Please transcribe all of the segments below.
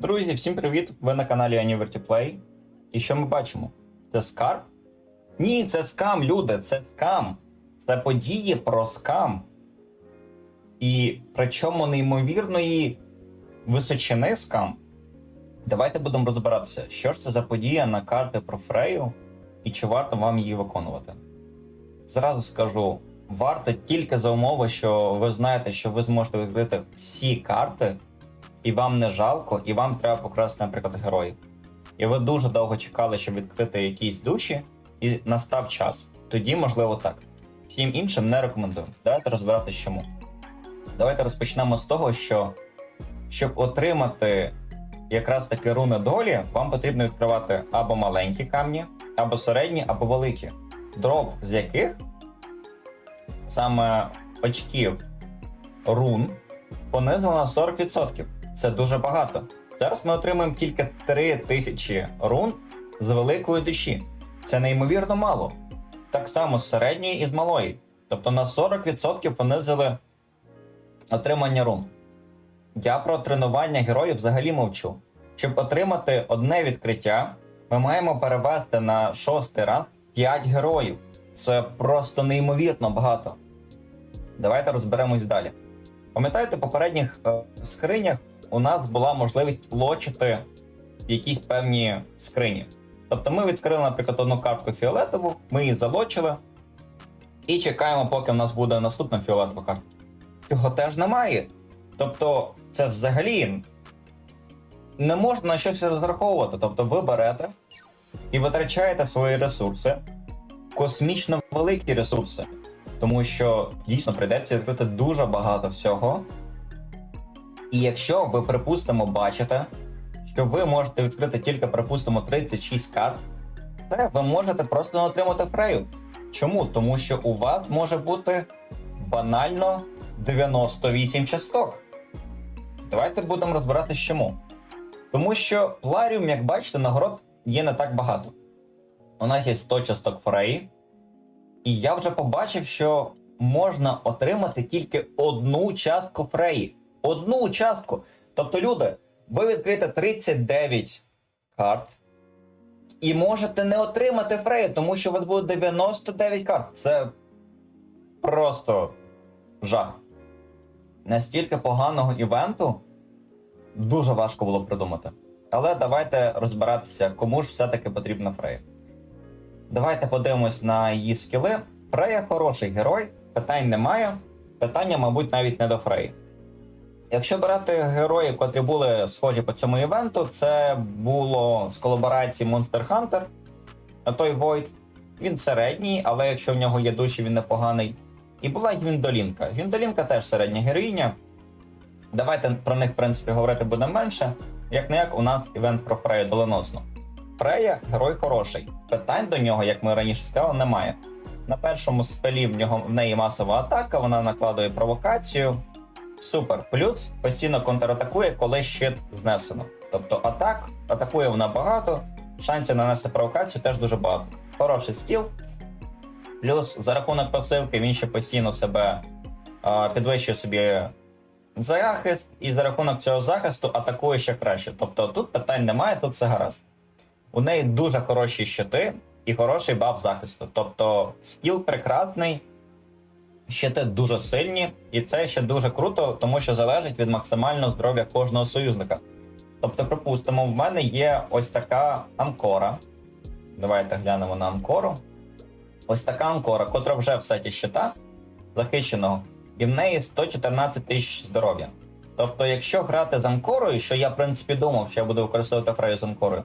Друзі, всім привіт! Ви на каналі Anniversary Play. І що ми бачимо? Це скарб? Ні, це скам, люди, це скам. Це події про скам. І причому неймовірної височини скам. Давайте будемо розбиратися, що ж це за подія на карти про Фрею і чи варто вам її виконувати. Зразу скажу: варто тільки за умови, що ви знаєте, що ви зможете відкрити всі карти, і вам не жалко, і вам треба покрасти, наприклад, героїв. І ви дуже довго чекали, щоб відкрити якісь душі, і настав час. Тоді, можливо, так. Всім іншим не рекомендую. Давайте розбиратись чому. Давайте розпочнемо з того, що щоб отримати якраз таки руни долі, вам потрібно відкривати або маленькі камні, або середні, або великі. Дроп з яких саме очків рун понизило на 40%. Це дуже багато. Зараз ми отримаємо тільки 3000 рун з великої душі. Це неймовірно мало. Так само з середньої і з малої. Тобто на 40% понизили отримання рун. Я про тренування героїв взагалі мовчу. Щоб отримати одне відкриття, ми маємо перевести на шостий ранг 5 героїв. Це просто неймовірно багато. Давайте розберемось далі. Пам'ятаєте, в попередніх е, скринях у нас була можливість лочити якісь певні скрині. Тобто ми відкрили, наприклад, одну картку фіолетову, ми її залочили і чекаємо, поки в нас буде наступна фіолетова картка. Цього теж немає. Тобто, це взагалі не можна на щось розраховувати. Тобто, ви берете і витрачаєте свої ресурси, космічно великі ресурси. Тому що дійсно прийдеться відкрити дуже багато всього. І якщо ви, припустимо, бачите, що ви можете відкрити тільки, припустимо, 36 карт, це ви можете просто не отримати фрею. Чому? Тому що у вас може бути банально 98 часток. Давайте будемо розбиратись чому. Тому що пларіум, як бачите, нагород є не так багато. У нас є 100 часток фреї, і я вже побачив, що можна отримати тільки одну частку фреї. Одну частку. Тобто, люди, ви відкриєте 39 карт і можете не отримати фрею, тому що у вас буде 99 карт. Це просто жах. Настільки поганого івенту дуже важко було придумати. Але давайте розбиратися, кому ж все-таки потрібна Фрея. Давайте подивимось на її скіли. Фрея хороший герой, питань немає. Питання, мабуть, навіть не до Фреї. Якщо брати героїв, котрі були схожі по цьому івенту, це було з колаборації Monster Hunter, той Void. Він середній, але якщо в нього є душі, він непоганий. І була Гвіндолінка. Гвіндолінка теж середня героїня. Давайте про них, в принципі, говорити буде менше. Як не як у нас івент про Фрею доленосну. Фрея герой хороший. Питань до нього, як ми раніше сказали, немає. На першому спелі в нього в неї масова атака, вона накладує провокацію. Супер. Плюс постійно контратакує, коли щит знесено. Тобто атак, атакує вона багато, шансів нанести провокацію теж дуже багато. Хороший скіл. Плюс за рахунок пасивки він ще постійно себе а, підвищує собі захист, і за рахунок цього захисту атакує ще краще. Тобто тут питань немає, тут все гаразд. У неї дуже хороші щити і хороший баф захисту. Тобто скіл прекрасний, щити дуже сильні, і це ще дуже круто, тому що залежить від максимального здоров'я кожного союзника. Тобто, припустимо, в мене є ось така анкора. Давайте глянемо на анкору. Ось така анкора, котра вже в сеті щита захищеного, і в неї 114 тисяч здоров'я. Тобто, якщо грати з анкорою, що я в принципі думав, що я буду використовувати фрею з анкорою,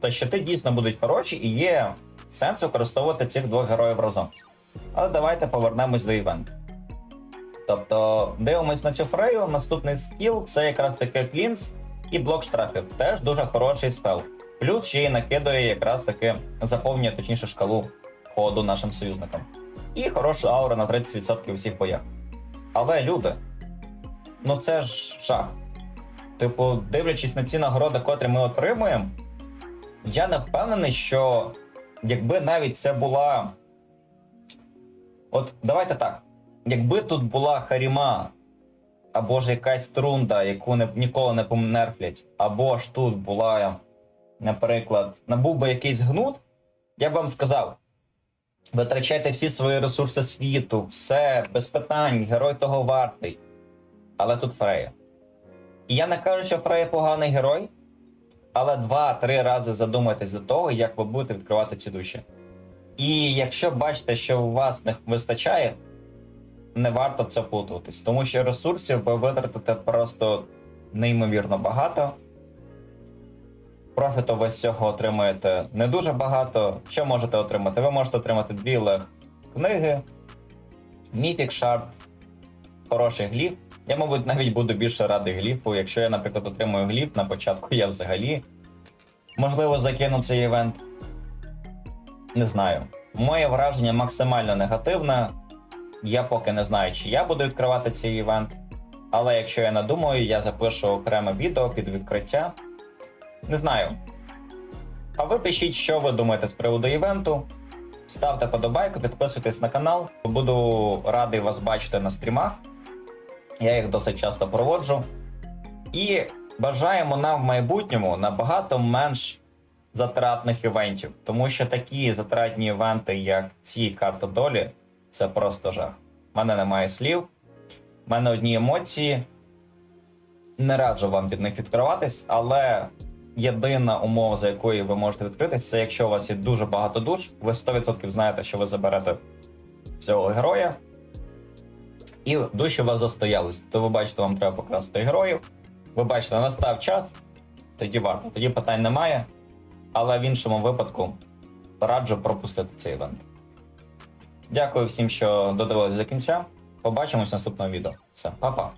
то щити дійсно будуть хороші і є сенс використовувати цих двох героїв разом. Але давайте повернемось до івенту. Тобто, дивимось на цю фрею. Наступний скіл це якраз таки клінс і блок штрафів. Теж дуже хороший спел. Плюс ще й накидує якраз таки заповнює точніше шкалу ходу нашим союзникам. І хороша аура на 30% у всіх боях. Але люди, ну це ж жах. Типу, дивлячись на ці нагороди, котрі ми отримуємо, я не впевнений, що якби навіть це була. От давайте так. Якби тут була Харіма або ж якась трунда, яку не, ніколи не помнерфлять, або ж тут була, наприклад, набув би якийсь гнут, я б вам сказав: витрачайте всі свої ресурси світу, все, без питань, герой того вартий. Але тут Фрея. І я не кажу, що Фрея поганий герой, але два-три рази задумайтесь до того, як ви будете відкривати ці душі. І якщо бачите, що у вас не вистачає, не варто в це плутатись, тому що ресурсів ви витратите просто неймовірно багато. Профіту ви з цього отримаєте не дуже багато. Що можете отримати? Ви можете отримати дві лег книги, Mythic Shard, хороший гліф. Я, мабуть, навіть буду більше радий гліфу. Якщо я, наприклад, отримую гліф на початку, я взагалі можливо закину цей івент. Не знаю. Моє враження максимально негативне. Я поки не знаю, чи я буду відкривати цей івент. Але якщо я надумаю, я запишу окреме відео під відкриття. Не знаю. А ви пишіть, що ви думаєте з приводу івенту. Ставте подобайку, підписуйтесь на канал. Буду радий вас бачити на стрімах. Я їх досить часто проводжу. І бажаємо нам в майбутньому набагато менш затратних івентів. Тому що такі затратні івенти, як ці карти долі, це просто жах. У мене немає слів. У мене одні емоції. Не раджу вам від них відкриватись, але єдина умова, за якою ви можете відкритись, це якщо у вас є дуже багато душ, ви 100% знаєте, що ви заберете цього героя. І душі у вас застоялись. То ви бачите, вам треба покрасти героїв. Ви бачите, настав час, тоді варто, тоді питань немає. Але в іншому випадку раджу пропустити цей івент. Дякую всім, що додивились до кінця. Побачимось в наступному відео. Все, па-па.